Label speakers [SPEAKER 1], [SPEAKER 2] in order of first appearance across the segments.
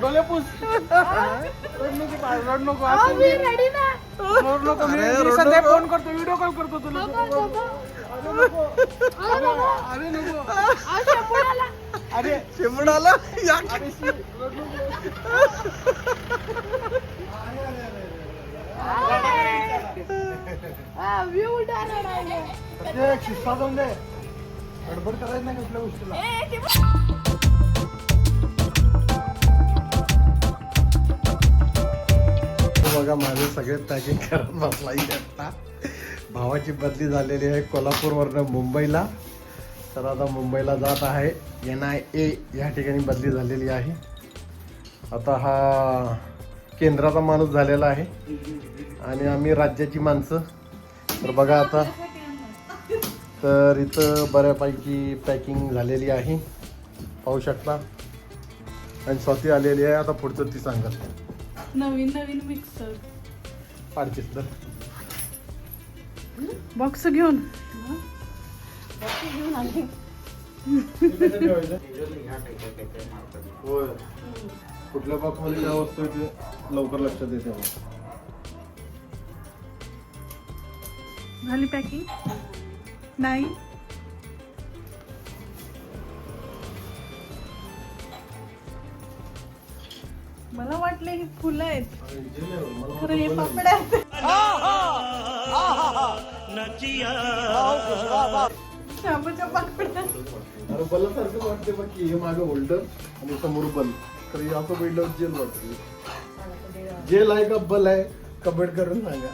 [SPEAKER 1] डोले पुस रड नको बाळ, रड नको असं
[SPEAKER 2] मी ready ना.
[SPEAKER 1] रड नको मी
[SPEAKER 3] अरे,
[SPEAKER 1] मी
[SPEAKER 3] रडू
[SPEAKER 1] सध्या
[SPEAKER 3] नको.
[SPEAKER 1] फोन करतो व्हिडिओ कॉल करतो तुला
[SPEAKER 2] बाबा, बाबा.
[SPEAKER 1] अरे नको अरे नको
[SPEAKER 3] या
[SPEAKER 1] शी, रड नको. ते शिस्ता जाऊन दे गडबड करायचं नाही कुठल्या गोष्टीला.
[SPEAKER 2] ए, ते बघ.
[SPEAKER 3] बघा माझे सगळे पॅकिंग करत बसला आता. भावाची बदली झालेली आहे कोल्हापूरवरनं मुंबईला. तर आता मुंबईला जात आहे. एन आय ए या ठिकाणी बदली झालेली आहे. आता हा केंद्राचा माणूस झालेला आहे. आणि आम्ही राज्याची माणसं. तर बघा आता. तर इथं बऱ्यापैकी पॅकिंग झालेली आहे. पाहू शकता. आणि स्वतः आलेली आहे. आता पुढचं ती सांगत
[SPEAKER 2] नवीन नवीन मिक्सर
[SPEAKER 3] पाडतीस तर.
[SPEAKER 2] बॉक्स घेऊन.
[SPEAKER 3] होय. कुठल्या बॉक्समध्ये काय वस्तू आहे ते लवकर लक्षात येते.
[SPEAKER 2] झाली पॅकिंग नाही? मला वाटलं ही फुलं आहेत. खरं हे पापड आहेत. शाबूच्या पापड्या
[SPEAKER 3] अरे वाटते बघ की हे मागं होल्डर आणि समोर बल तर हे असं बैठल्यावर जेल वाटते जेल आहे का बल आहे? कमेंट करून सांगा.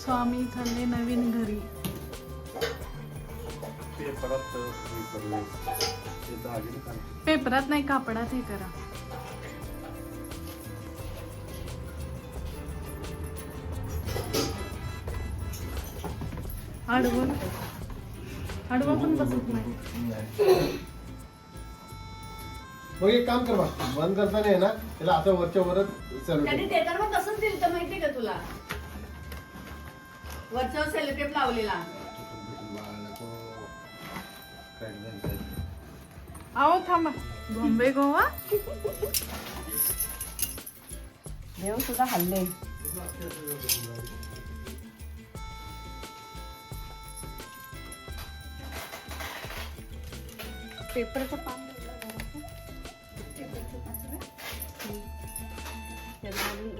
[SPEAKER 2] स्वामी चालले नवीन घरी. पेपरात नाही कापडात हे करा. आडवं. आडवं पण बसत नाही.
[SPEAKER 3] मग एक काम कर बा. बंद करताना आहे ना त्याला आता वरच्या वरच चालू
[SPEAKER 4] त्यांनी
[SPEAKER 3] ठेव.
[SPEAKER 4] देताना मग तसंच दिलं तर माहितीये का तुला? वरच्यावर सेलोटेप लावलेला.
[SPEAKER 2] आओ थांबा. बॉम्बे गोवा?
[SPEAKER 4] देव सुद्धा हल्ले. पेपरचं पान.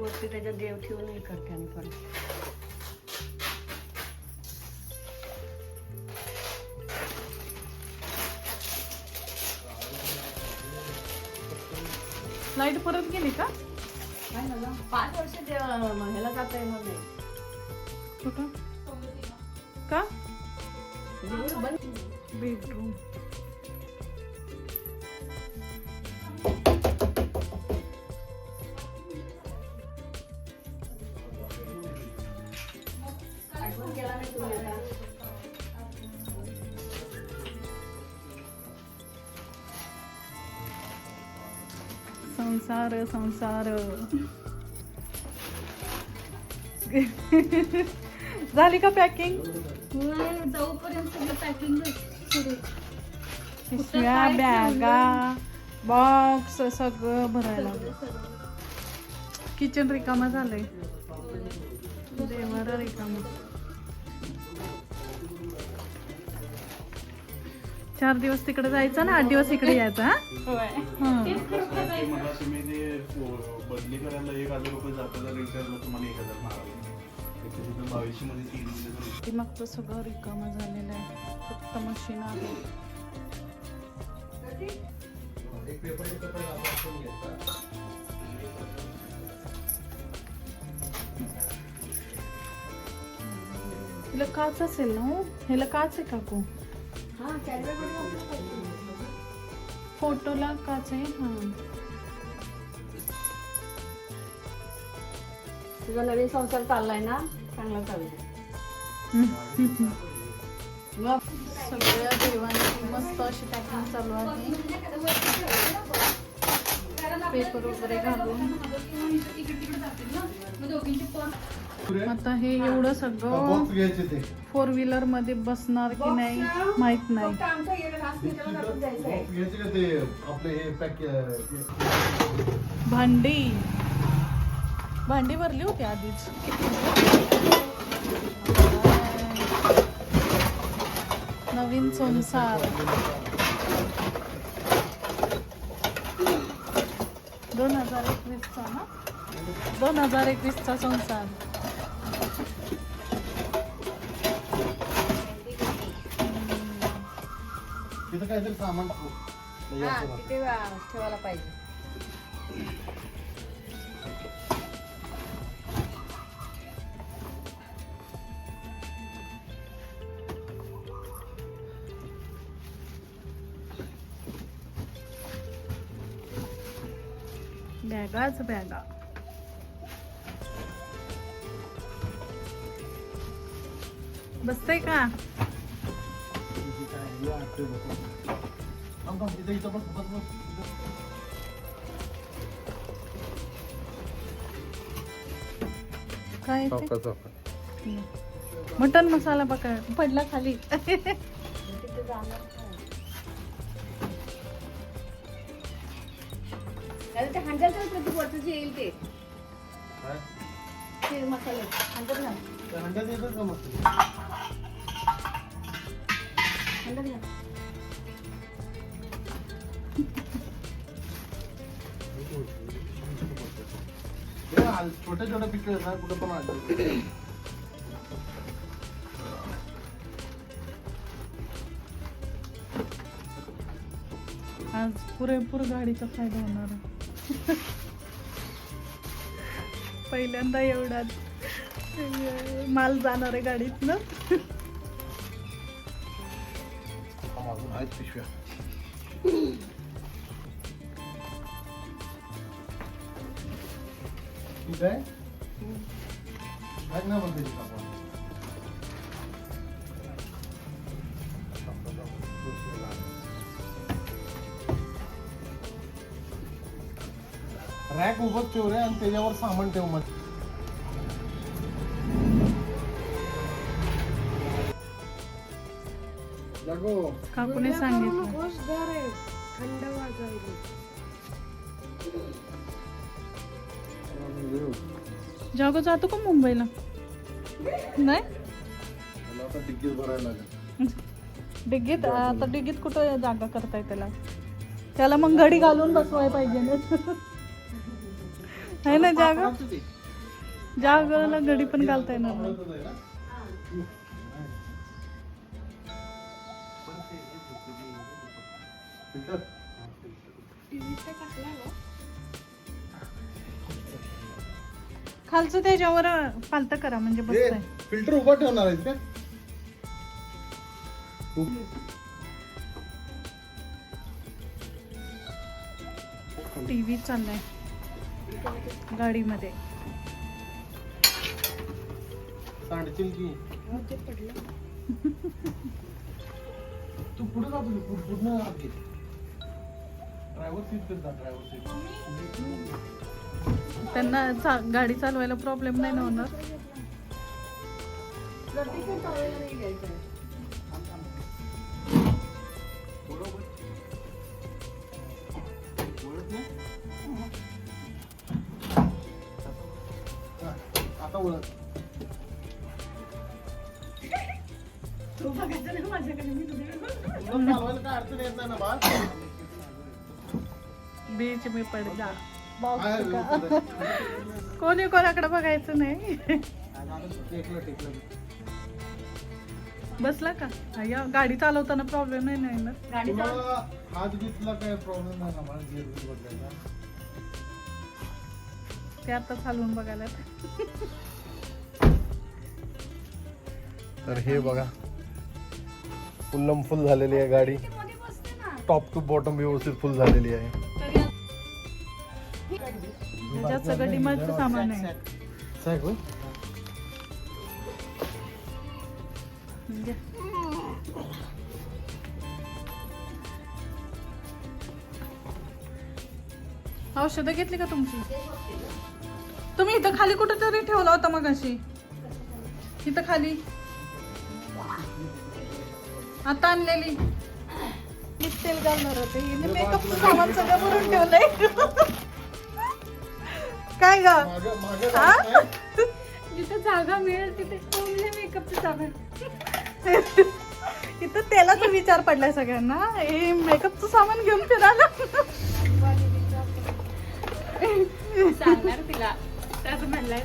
[SPEAKER 4] वरती त्याच्यात देव ठेवून हे करते आणि पण
[SPEAKER 2] लाइट परत गेली का?
[SPEAKER 4] पाच वर्ष ह्याला जात आहे मग. नाही.
[SPEAKER 2] कुठं का? बेडरूम संसार संसार झाली का पॅकिंग
[SPEAKER 4] जाऊपर्यंत सगळं पॅकिंग सुरू
[SPEAKER 2] पिशव्या बॅगा बॉक्स सगळं भरायला किचन रिकामा झालंय देवारा रिकामा चार दिवस तिकडे जायचं ना आठ दिवस इकडे यायचं हा.
[SPEAKER 5] मला तुम्ही ते बदली करायला एक हजार रुपये जाताना रिचार्जला तुम्हाला एक हजार मारावे. बावीसशे मध्ये तीन दिले
[SPEAKER 2] ते मागचं सगळं रिकामा झालेलं आहे. फक्त मशीन आहे.
[SPEAKER 3] एक पेपर आपण
[SPEAKER 2] काच असेल ना हो? ह्याला काच आहे काकू?
[SPEAKER 4] हा
[SPEAKER 2] फोटोला काच आहे हा.
[SPEAKER 4] तुझा नवीन संसार चाललाय ना चांगला चालू मग
[SPEAKER 2] सगळ्या देवांची मस्त अशी पॅकिंग चालू आहे. पेपर वगैरे घालून. आता हे एवढं सगळं
[SPEAKER 3] बॉक्स घ्यायचे ते.
[SPEAKER 2] फोर व्हीलरमध्ये बसणार की नाही माहीत नाही.
[SPEAKER 3] हे
[SPEAKER 2] भांडी. भांडी भरली होती आधीच. नवीन संसार. दोन हजार एकवीसचा ना? दोन हजार एकवीसचा संसार.
[SPEAKER 3] तिथं काहीतरी सामान टाकू.
[SPEAKER 4] हा तिथे वा- ठेवायला पाहिजे.
[SPEAKER 2] बॅगाच बॅगा. बसतय का. काय ते? मटन मसाला पकड पडला खाली.
[SPEAKER 4] अरे ते वरचं जे येईल ते
[SPEAKER 3] काय?
[SPEAKER 4] ते मसाले हांड्यात घाल
[SPEAKER 3] त्या अंड्यात येतच का छोटे छोटे आहेत ना कुठं पण आणले
[SPEAKER 2] आज पुरेपूर गाडीचा फायदा होणार आहे. पहिल्यांदा एवढाच माल जाणार आहे गाडीत ना
[SPEAKER 3] अजून आहेत पिशव्या. ठीक आहे? ना आपण. रॅक उभं ठेव रे आणि त्याच्यावर सामान ठेव मग.
[SPEAKER 2] काकूने सांगितलं.
[SPEAKER 4] थंड वाजायला
[SPEAKER 2] जागो जातो का मुंबईला? नाही?
[SPEAKER 3] डिग्गीत
[SPEAKER 2] आता डिग्गीत कुठं जागा करताय त्याला? त्याला मग घडी घालून बसवाय पाहिजे ना. जागा? जागोला घडी पण घालता येणार नाही. खालचं त्याच्यावर पालत करा म्हणजे बसताय.
[SPEAKER 3] फिल्टर उभा ठेवणार आहेस का?
[SPEAKER 2] टीव्ही चाललाय गाडीमध्ये.
[SPEAKER 3] सांडशील की? तू पुढे जा तुझी? पु- पूर्ण आत घे.
[SPEAKER 2] त्यांना चा- गाडी चालवायला प्रॉब्लेम नाही ना होणार.
[SPEAKER 3] आता ओळख.
[SPEAKER 4] तू बघायचं नाही माझ्याकडे मी तुझ्याकडे
[SPEAKER 3] तुला चालवायला काय अडचण येत नाही ना बाळ?
[SPEAKER 2] बीच मी पड जा।
[SPEAKER 3] आहे व्यवस्थित
[SPEAKER 2] कोणी कोणाकडे बघायचं नाही. बसला का? अय्या गाडी चालवताना प्रॉब्लेम नाही ना.
[SPEAKER 4] गाडी चालव
[SPEAKER 3] तुम्हाला हात घेतला काय प्रॉब्लेम नाही ना
[SPEAKER 2] ते आता चालवून बघायला.
[SPEAKER 3] तर हे बघा. फुल्लम फुल झालेली आहे गाडी.
[SPEAKER 4] ना.
[SPEAKER 3] टॉप टू बॉटम व्यवस्थित फुल झालेली आहे.
[SPEAKER 2] त्याच्यात सगळं डिमांडचं सामान आहे. औषधं घेतली का तुमची? तुम्ही इथं खाली कुठं तरी ठेवला होता मग अशी इथं खाली. आता आणलेली. तेल घालणार होते. मेकअपचं सामान सगळं भरून ठेवलंय. काय ग? हा?
[SPEAKER 4] जिथे जागा मिळेल तिथे कोणले मेकअपचं सामान
[SPEAKER 2] इथं तेलाचा विचार पडलाय सगळ्यांना. हे मेकअपचं सामान घेऊन फिरायला.
[SPEAKER 4] सांगणार तिला. त्याचं म्हणलंय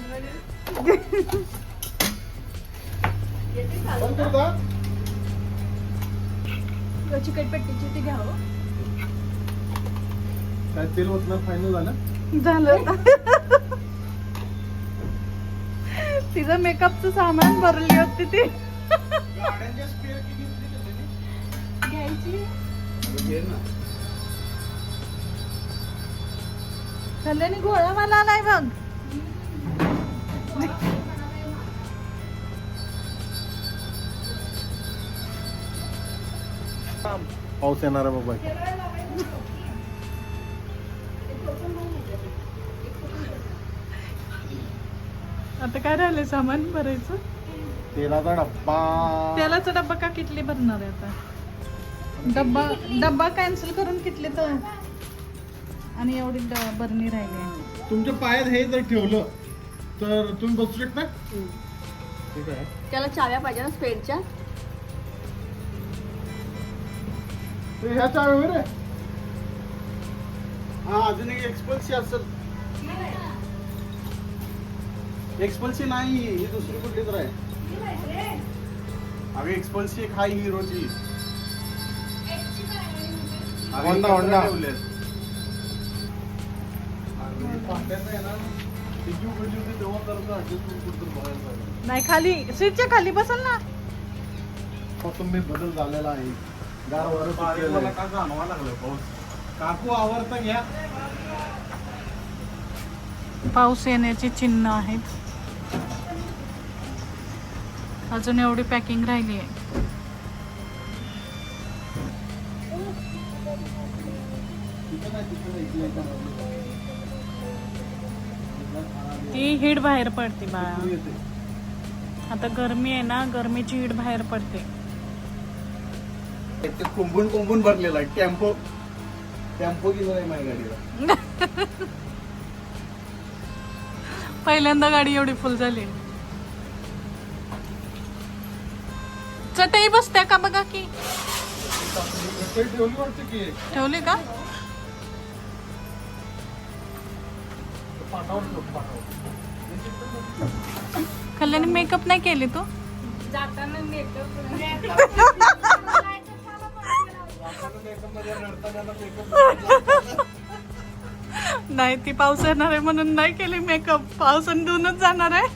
[SPEAKER 4] चिकटपट्टीची ती घ्यावं
[SPEAKER 3] काय तेल ओतणार फायनल झालं?
[SPEAKER 2] झालं. तिचं मेकअपचं सामान भरली होती ती.
[SPEAKER 4] घ्यायची.
[SPEAKER 2] कल्याणी गोळा मला नाही बघ.
[SPEAKER 3] पाऊस येणार आहे बाबा
[SPEAKER 2] आता काय राहिलंय सामान भरायचं?
[SPEAKER 3] तेलाचा डब्बा.
[SPEAKER 2] तेलाचा डब्बा का किटली भरणार आहे आता? डब्बा डब्बा कॅन्सल करून किटली तर. आणि एवढी ड- बरणी राहिली
[SPEAKER 3] तुमच्या पायात हे जर ठेवलं तर तुम्ही बसू शकता? ठीक आहे.
[SPEAKER 4] त्याला चाव्या पाहिजे ना स्पेडच्या
[SPEAKER 3] ते ह्या चावे रे हा अजून एक एक्सपल्सी असेल. एक्सपल्सी नाही ही दुसरी कुठली तर आहे. अगं एक्सपल्सी एक हाय हिरोची. अगं, पाट्याचं आहे ना, तेव्हा कुठंतरी जायला.
[SPEAKER 2] नाही खाली सीटच्या खाली बसल ना.
[SPEAKER 3] तुम्ही बदल झालेला आहे. गार वारं
[SPEAKER 5] बारीक
[SPEAKER 3] सुटलेलं
[SPEAKER 5] मला
[SPEAKER 3] आहे.
[SPEAKER 5] का जाणवा लागलं पाऊस?
[SPEAKER 3] काकू आवडता घ्या.
[SPEAKER 2] पाऊस येण्याची चिन्ह आहेत. अजून एवढी पॅकिंग राहिली आहे. ती हीट बाहेर पडते बाळा. आता गरमी आहे ना गरमीची हीट बाहेर पडते.
[SPEAKER 3] ते कुंभून कुंभून भरलेला आहे. टेम्पो टेम्पो गेलेला आहे माझ्या गाडीला.
[SPEAKER 2] पहिल्यांदा गाडी एवढी फुल झाली. चटई बसत्या का बघा की.
[SPEAKER 3] ते ठेवली की.
[SPEAKER 2] कल्याणी मेकअप नाही केली तू?
[SPEAKER 4] जाताना मेकअप
[SPEAKER 2] नाही ती पाऊस येणार आहे म्हणून नाही केली मेकअप पावसाने धुवूनच जाणार आहे.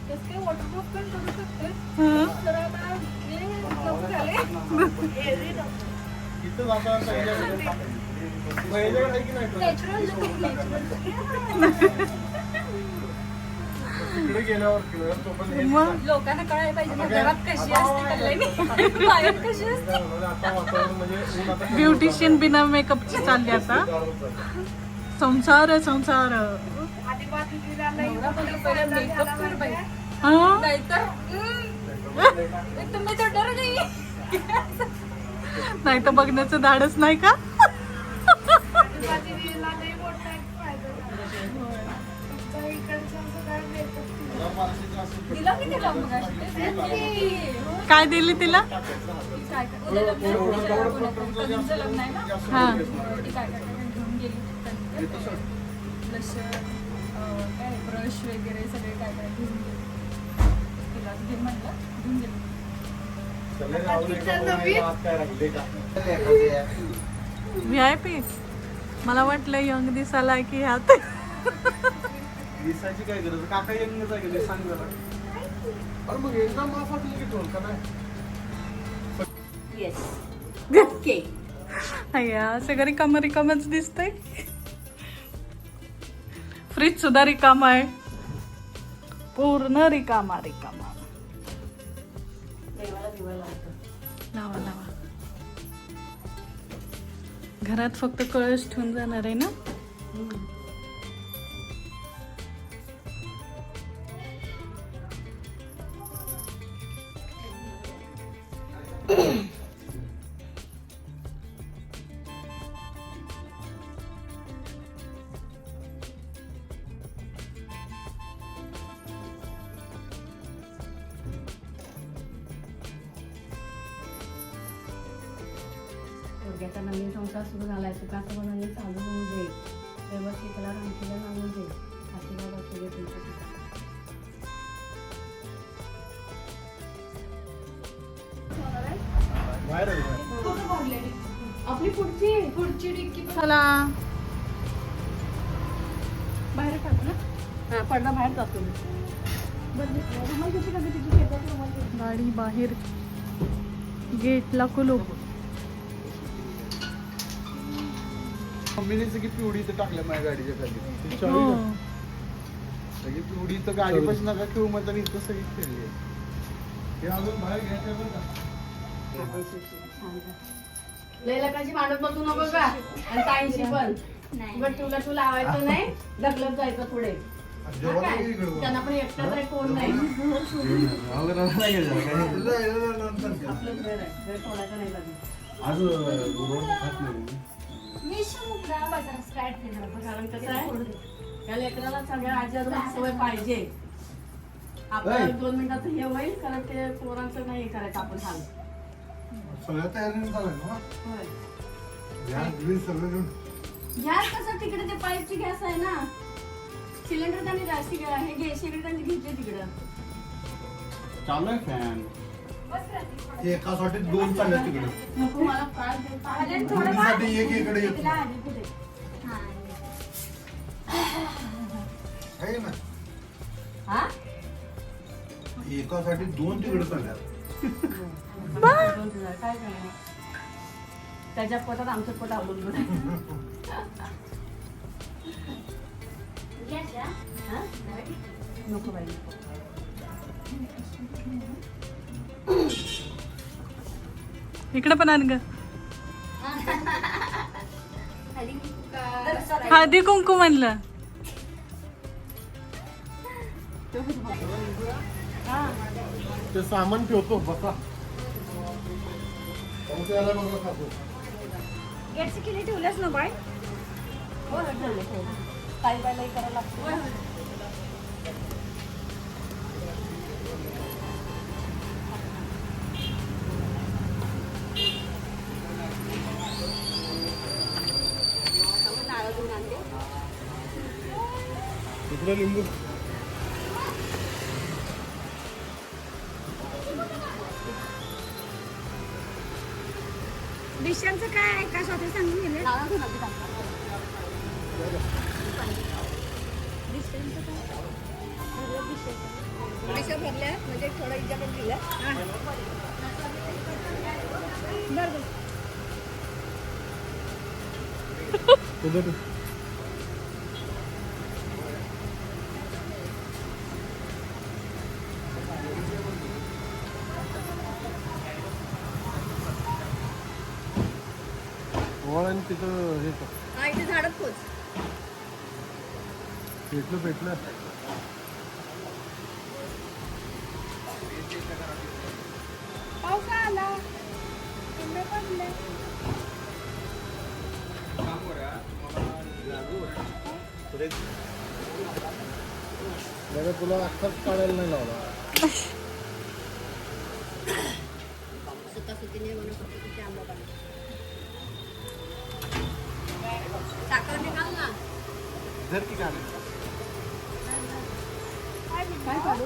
[SPEAKER 2] मग
[SPEAKER 4] लोकांना कळायला पाहिजे ना घरात कशी असते कल्याणी? बाहेर कशी असते?
[SPEAKER 3] झालं. आता वातावरण ऊन आता
[SPEAKER 2] ब्युटिशियन बिना मेकअपची चालली आता. संसार संसार.
[SPEAKER 4] मेकअप कर बाई
[SPEAKER 2] हा?
[SPEAKER 4] नाहीतर हम्म, तुम्ही तो डर नाही.
[SPEAKER 2] नाही तर बघण्याचं धाडच नाही का. काय दिली तिला? हा.
[SPEAKER 4] ब्रश वगैरे सगळे काय काय घेऊन गेली. तिला घे म्हटलं घेऊन गेली.
[SPEAKER 2] व्ही आय पी मला वाटलं यंग दिसायला की ह्यात
[SPEAKER 5] दिसायची काय गरज? काका जाईल सांग जरा.
[SPEAKER 3] अरे मग एकदा माफ वाटलं की टोल का नाही?
[SPEAKER 4] येस ओके
[SPEAKER 2] अय्या असं रिकाम रिकामच दिसतंय. फ्रीज सुद्धा रिकाम आहे. पूर्ण रिकामा रिकामा. लावा लावा. घरात फक्त कळस ठेवून जाणार आहे ना?
[SPEAKER 6] चला बाहेर टाकू ना? हा पडदा बाहेर जातो मी.
[SPEAKER 2] गाडी बाहेर. गेटला कुलूप
[SPEAKER 1] मम्मीने सगळी पिवडी इथं टाकल्या माझ्या गाडीच्या खाली. ती
[SPEAKER 2] हो.
[SPEAKER 1] चावी? सगळी पिवडी इथं गाडीपासून नका खेळू मग तर इथं सगळी खेळली आहे. हे अजून बाहेर घ्यायचं बरं का?
[SPEAKER 6] लय लकाची मांडत बसू नको का? आणि ताईंशी पण. उगाच तुला तू लावायचं नाही ढकलत जायचं पुढे. हा काय? त्यांना पण एकटाच आहे कोण नाही? आपलं घर आहे. घर कोणाचं नाही लागलं
[SPEAKER 5] आज रोड खात नाही
[SPEAKER 6] कारण कसं आहे? या लेकराला सगळ्या आजी सवय पाहिजे. आपल्याला दोन मिनिटात हे होईल कारण ते पोरांचं नाही करायचं आपण सांग
[SPEAKER 1] सगळ्या तयारीने चालेल ना?
[SPEAKER 6] होय
[SPEAKER 1] गॅस बिस सगळं घेऊन
[SPEAKER 6] गॅस कसं तिकडे ते पाईपची गॅस आहे ना? सिलेंडर त्यांनी जास्ती हे गॅस शेगडी त्यांनी घेतली तिकडं.
[SPEAKER 5] चालू आहे फॅन.
[SPEAKER 1] दोन चालल्या तिकडे.
[SPEAKER 6] नको मला
[SPEAKER 1] दोन्हीसाठी एक इकडे येतो. आहे ना?
[SPEAKER 6] हा?
[SPEAKER 1] एकासाठी दोन तिकडे चालल्या
[SPEAKER 6] काय करणार त्याच्या पोटात आमचं पोट अवलंबून. हा? नको बाई.
[SPEAKER 2] इकडे पण आण ग हळदी कुंकू म्हणलं
[SPEAKER 1] ते सामान ठेवतो बसा.
[SPEAKER 6] गेटची किल्ली ठेवल्यास ना बाय हो काही बायलाही करायला लागतो.
[SPEAKER 1] इकडे लिंबू. वळ आणि तिथं हे.
[SPEAKER 6] हा इथे झाडात पोच
[SPEAKER 1] पेटलं पेटलं.
[SPEAKER 6] पावसा आला. पडले
[SPEAKER 1] नाही तुला अख्खाच काढायला नाही लावला
[SPEAKER 6] सुतासुतीने वनस्पतीचे आंबा पाणी साखर निघाल ना
[SPEAKER 1] जर की काढ
[SPEAKER 6] काय काढू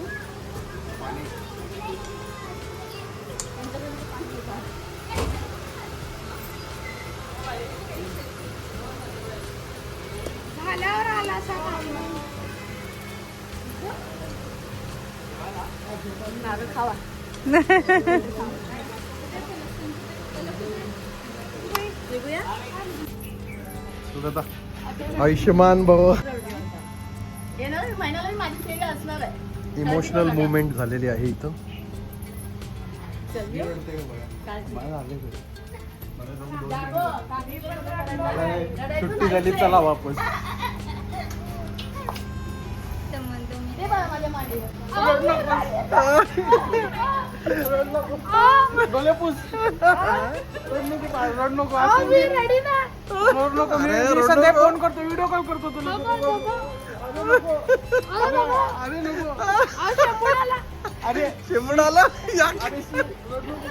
[SPEAKER 6] झाल्यावर आला असा नारळ खावा निघूया
[SPEAKER 3] तुझं आयुष्यमान भव
[SPEAKER 6] येणार महिन्याला माझी फेरी असणार आहे.
[SPEAKER 3] इमोशनल मुवमेंट झालेली आहे इथं. सुट्टी. झाली चला वापस.
[SPEAKER 6] ते बघ,
[SPEAKER 1] डोले पुस रड नको बाळ, रड नको मी- रड नको मी
[SPEAKER 3] अरे,
[SPEAKER 1] मी
[SPEAKER 3] रड नको.
[SPEAKER 1] फोन करतो व्हिडिओ कॉल करतो तुला अरे नको अरे नको अरे
[SPEAKER 3] या
[SPEAKER 1] अरे शी, रड नको.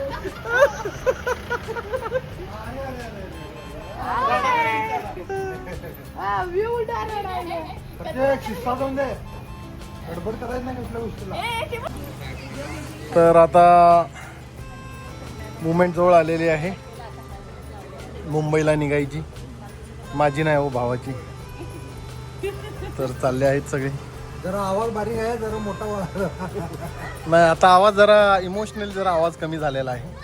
[SPEAKER 1] प्रत्येक शिस्ता जाऊन दे गडबड करायचं नाही कुठल्या गोष्टीला.
[SPEAKER 3] तर आता मुमेंट जवळ आलेली आहे. मुंबईला निघायची. माझी नाही हो भावाची. तर चालले आहेत सगळे.
[SPEAKER 1] जरा आवाज बारीक आहे जरा मोठा
[SPEAKER 3] नाही आता आवाज जरा इमोशनल जरा आवाज कमी झालेला आहे.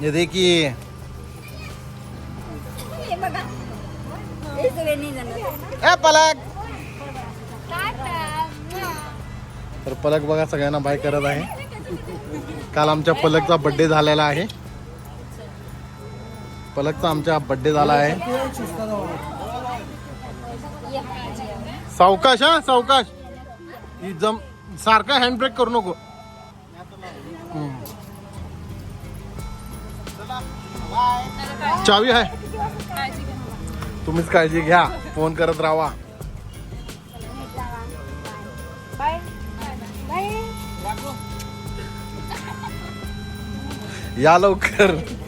[SPEAKER 3] ये देखिए ए पलक. तर पलक बघा सगळ्यांना बाय करत आहे. काल आमच्या पलकचा बड्डे झालेला आहे. पलकचा आमच्या बड्डे झाला आहे. सावकाश हा सावकाश. ही जम सारखा हँड ब्रेक करू नको. चावी आहे. तुम्हीच काळजी घ्या. फोन करत राहा. या लवकर.